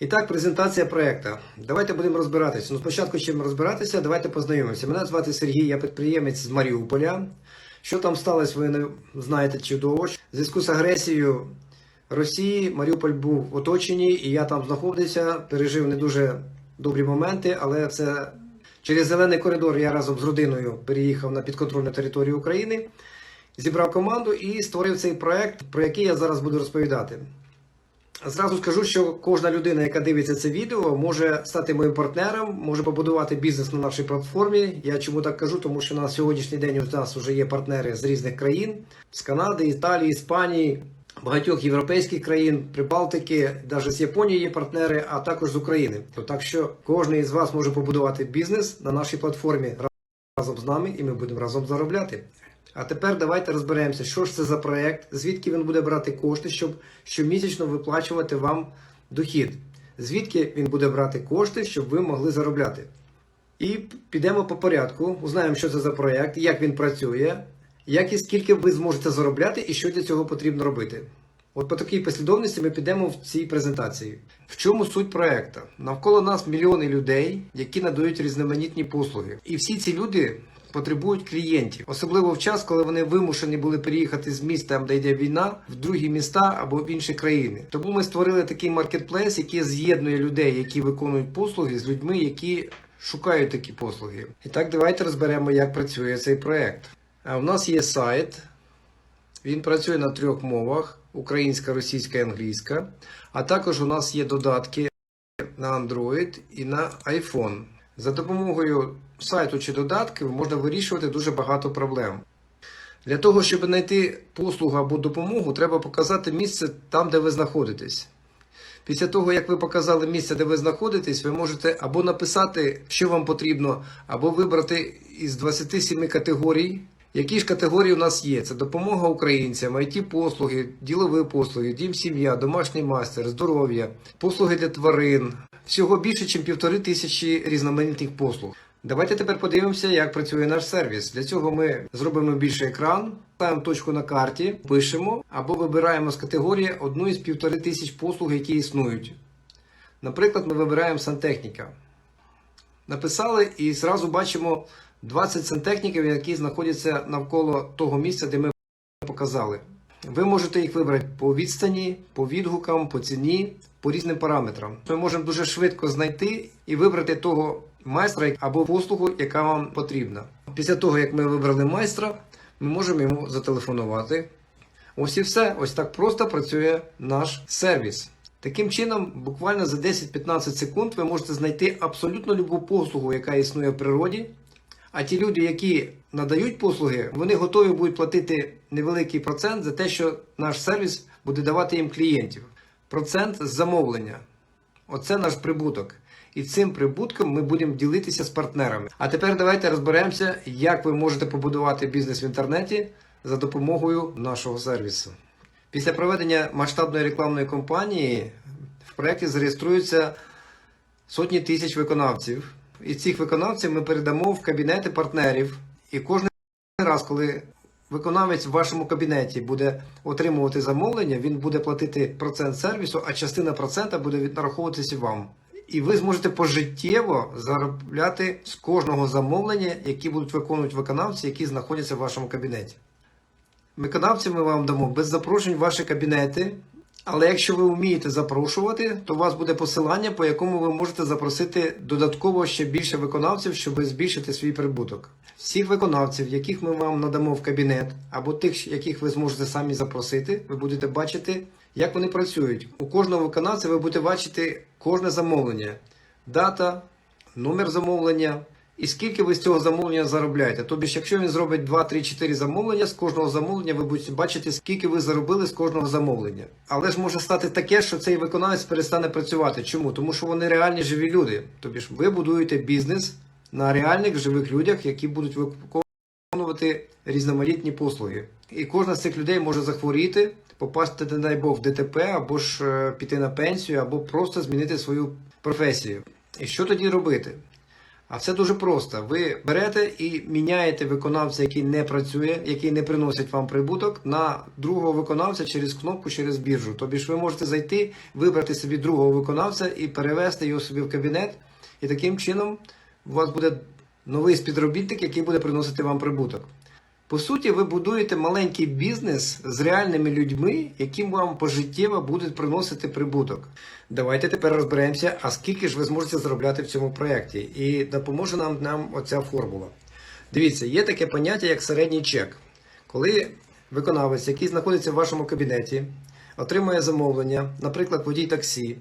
І так, презентація проекту. Давайте будемо розбиратися. Ну, спочатку, чим розбиратися, давайте познайомимося. Мене звати Сергій, я підприємець з Маріуполя. Що там сталося, ви не знаєте чудово. В зв'язку з агресією Росії Маріуполь був в оточенні, і я там знаходився, пережив не дуже добрі моменти, але це через зелений коридор я разом з родиною переїхав на підконтрольну територію України, зібрав команду і створив цей проект, про який я зараз буду розповідати. Зразу скажу, що кожна людина, яка дивиться це відео, може стати моїм партнером, може побудувати бізнес на нашій платформі. Я чому так кажу? Тому що на сьогоднішній день у нас вже є партнери з різних країн: з Канади, Італії, Іспанії, багатьох європейських країн, Прибалтики, навіть з Японії є партнери, а також з України. Так що кожен із вас може побудувати бізнес на нашій платформі разом з нами, і ми будемо разом заробляти. А тепер давайте розберемося, що ж це за проект, звідки він буде брати кошти, щоб щомісячно виплачувати вам дохід, звідки він буде брати кошти, щоб ви могли заробляти. І підемо по порядку, узнаємо, що це за проект, як він працює, як і скільки ви зможете заробляти і що для цього потрібно робити. От по такій послідовності ми підемо в цій презентації. В чому суть проекту? Навколо нас мільйони людей, які надають різноманітні послуги. І всі ці люди потребують клієнтів, особливо в час, коли вони вимушені були переїхати з міста, де йде війна, в другі міста або в інші країни. Тому ми створили такий маркетплейс, який з'єднує людей, які виконують послуги, з людьми, які шукають такі послуги. І так, давайте розберемо, як працює цей проект. У нас є сайт. Він працює на трьох мовах: українська, російська і англійська. А також у нас є додатки на Android і на iPhone. За допомогою сайту чи додатків можна вирішувати дуже багато проблем. Для того, щоб знайти послугу або допомогу, треба показати місце там, де ви знаходитесь. Після того, як ви показали місце, де ви знаходитесь, ви можете або написати, що вам потрібно, або вибрати із 27 категорій. Які ж категорії у нас є? Це допомога українцям, it послуги, ділові послуги, дім сім'я, домашній майстер, здоров'я, послуги для тварин. Всього більше, ніж півтори тисячі різноманітних послуг. Давайте тепер подивимося, як працює наш сервіс. Для цього ми зробимо більший екран, ставимо точку на карті, пишемо або вибираємо з категорії одну із півтори тисяч послуг, які існують. Наприклад, ми вибираємо сантехніка. Написали і зразу бачимо 20 сантехніків, які знаходяться навколо того місця, де ми показали. Ви можете їх вибрати по відстані, по відгукам, по ціні, по різним параметрам. Ми можемо дуже швидко знайти і вибрати того майстра або послугу, яка вам потрібна. Після того, як ми вибрали майстра, ми можемо йому зателефонувати. Ось і все. Ось так просто працює наш сервіс. Таким чином, буквально за 10-15 секунд ви можете знайти абсолютно любу послугу, яка існує в природі. А ті люди, які надають послуги, вони готові будуть платити невеликий процент за те, що наш сервіс буде давати їм клієнтів. Процент замовлення. Оце наш прибуток. І цим прибутком ми будемо ділитися з партнерами. А тепер давайте розберемося, як ви можете побудувати бізнес в інтернеті за допомогою нашого сервісу. Після проведення масштабної рекламної кампанії в проєкті зареєструються сотні тисяч виконавців. І цих виконавців ми передамо в кабінети партнерів. І кожен раз, коли виконавець в вашому кабінеті буде отримувати замовлення, він буде платити процент сервісу, а частина процента буде віднараховуватися вам. І ви зможете пожиттєво заробляти з кожного замовлення, які будуть виконувати виконавці, які знаходяться в вашому кабінеті. Виконавці ми вам дамо без запрошень ваші кабінети. Але якщо ви вмієте запрошувати, то у вас буде посилання, по якому ви можете запросити додатково ще більше виконавців, щоб збільшити свій прибуток. Всіх виконавців, яких ми вам надамо в кабінет, або тих, яких ви зможете самі запросити, ви будете бачити, як вони працюють. У кожного виконавця ви будете бачити кожне замовлення, дата, номер замовлення. І скільки ви з цього замовлення заробляєте? Тобто, якщо він зробить 2, 3, 4 замовлення, з кожного замовлення ви будете бачити, скільки ви заробили з кожного замовлення. Але ж може стати таке, що цей виконавець перестане працювати. Чому? Тому що вони реальні живі люди. Тобто ж ви будуєте бізнес на реальних живих людях, які будуть виконувати різноманітні послуги. І кожна з цих людей може захворіти, попасти, не дай Бог, в ДТП, або ж е, піти на пенсію, або просто змінити свою професію. І що тоді робити? А все дуже просто. Ви берете і міняєте виконавця, який не працює, який не приносить вам прибуток, на другого виконавця через кнопку, через біржу. Тобі ж ви можете зайти, вибрати собі другого виконавця і перевести його собі в кабінет. І таким чином у вас буде новий співробітник, який буде приносити вам прибуток. По суті, ви будуєте маленький бізнес з реальними людьми, які вам пожиттєво будуть приносити прибуток. Давайте тепер розберемося, а скільки ж ви зможете заробляти в цьому проєкті. І допоможе нам, нам оця формула. Дивіться, є таке поняття, як середній чек. Коли виконавець, який знаходиться в вашому кабінеті, отримує замовлення, наприклад, водій таксі,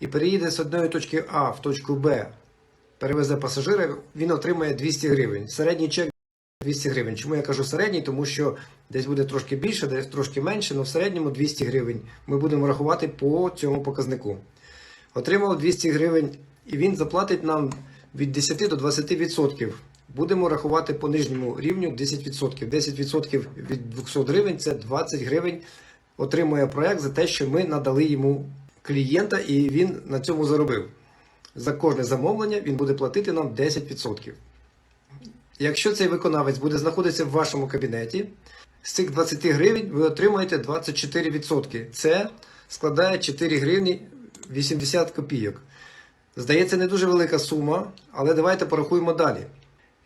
і переїде з одної точки А в точку Б, перевезе пасажира, він отримає 200 гривень. Середній чек 200 гривень. Чому я кажу середній? Тому що десь буде трошки більше, десь трошки менше, але в середньому 200 гривень ми будемо рахувати по цьому показнику. Отримав 200 гривень і він заплатить нам від 10 до 20%. Будемо рахувати по нижньому рівню 10%. 10% від 200 гривень це 20 гривень отримує проект за те, що ми надали йому клієнта і він на цьому заробив. За кожне замовлення він буде платити нам 10%. Якщо цей виконавець буде знаходитися в вашому кабінеті, з цих 20 гривень ви отримаєте 24%. Це складає 4 гривні 80 копійок. Здається, не дуже велика сума, але давайте порахуємо далі.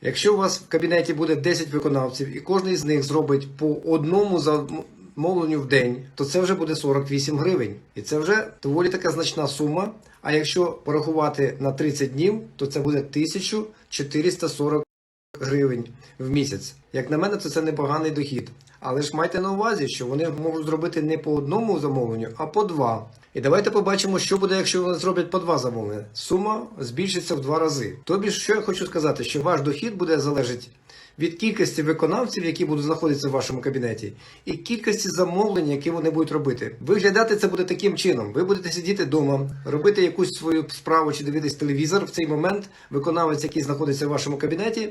Якщо у вас в кабінеті буде 10 виконавців і кожен з них зробить по одному замовленню в день, то це вже буде 48 гривень. І це вже доволі така значна сума. А якщо порахувати на 30 днів, то це буде 1440 гривень в місяць. Як на мене, то це непоганий дохід. Але ж майте на увазі, що вони можуть зробити не по одному замовленню, а по два. І давайте побачимо, що буде, якщо вони зроблять по два замовлення. Сума збільшиться в два рази. Тобі що я хочу сказати, що ваш дохід буде залежати від кількості виконавців, які будуть знаходитися в вашому кабінеті, і кількості замовлень, які вони будуть робити. Виглядати це буде таким чином: ви будете сидіти вдома, робити якусь свою справу чи дивитись телевізор. В цей момент виконавець, який знаходиться в вашому кабінеті,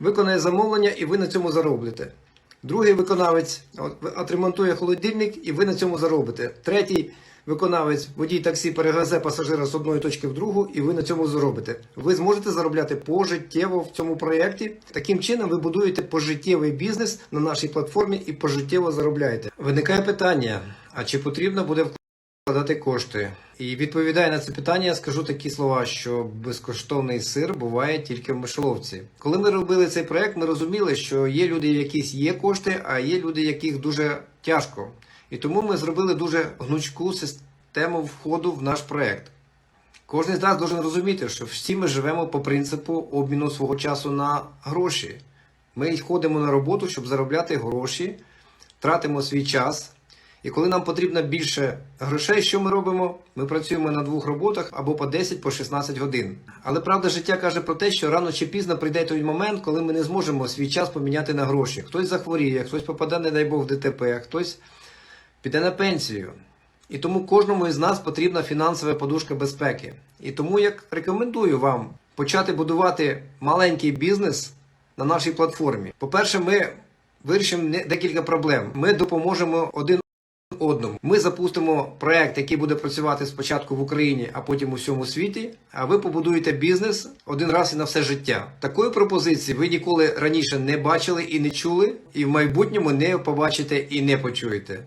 виконає замовлення, і ви на цьому заробите. Другий виконавець от, отремонтує холодильник, і ви на цьому заробите. Третій виконавець, водій таксі перевезе пасажира з одної точки в другу, і ви на цьому заробите. Ви зможете заробляти пожиттєво в цьому проєкті. Таким чином, ви будуєте пожиттєвий бізнес на нашій платформі і пожиттєво заробляєте. Виникає питання: а чи потрібно буде вкладати кошти? І відповідає на це питання, я скажу такі слова, що безкоштовний сир буває тільки в мишоловці. Коли ми робили цей проект, ми розуміли, що є люди, в яких є кошти, а є люди, яких дуже тяжко. І тому ми зробили дуже гнучку систему входу в наш проект. Кожен з нас має розуміти, що всі ми живемо по принципу обміну свого часу на гроші. Ми ходимо на роботу, щоб заробляти гроші, тратимо свій час. І коли нам потрібно більше грошей, що ми робимо? Ми працюємо на двох роботах або по 10, по 16 годин. Але правда життя каже про те, що рано чи пізно прийде той момент, коли ми не зможемо свій час поміняти на гроші. Хтось захворіє, хтось попаде, не дай Бог, в ДТП, хтось піде на пенсію. І тому кожному із нас потрібна фінансова подушка безпеки. І тому я рекомендую вам почати будувати маленький бізнес на нашій платформі. По-перше, ми вирішимо декілька проблем. Ми допоможемо один одному. Ми запустимо проект, який буде працювати спочатку в Україні, а потім у всьому світі. А ви побудуєте бізнес один раз і на все життя. Такої пропозиції ви ніколи раніше не бачили і не чули, і в майбутньому не побачите і не почуєте.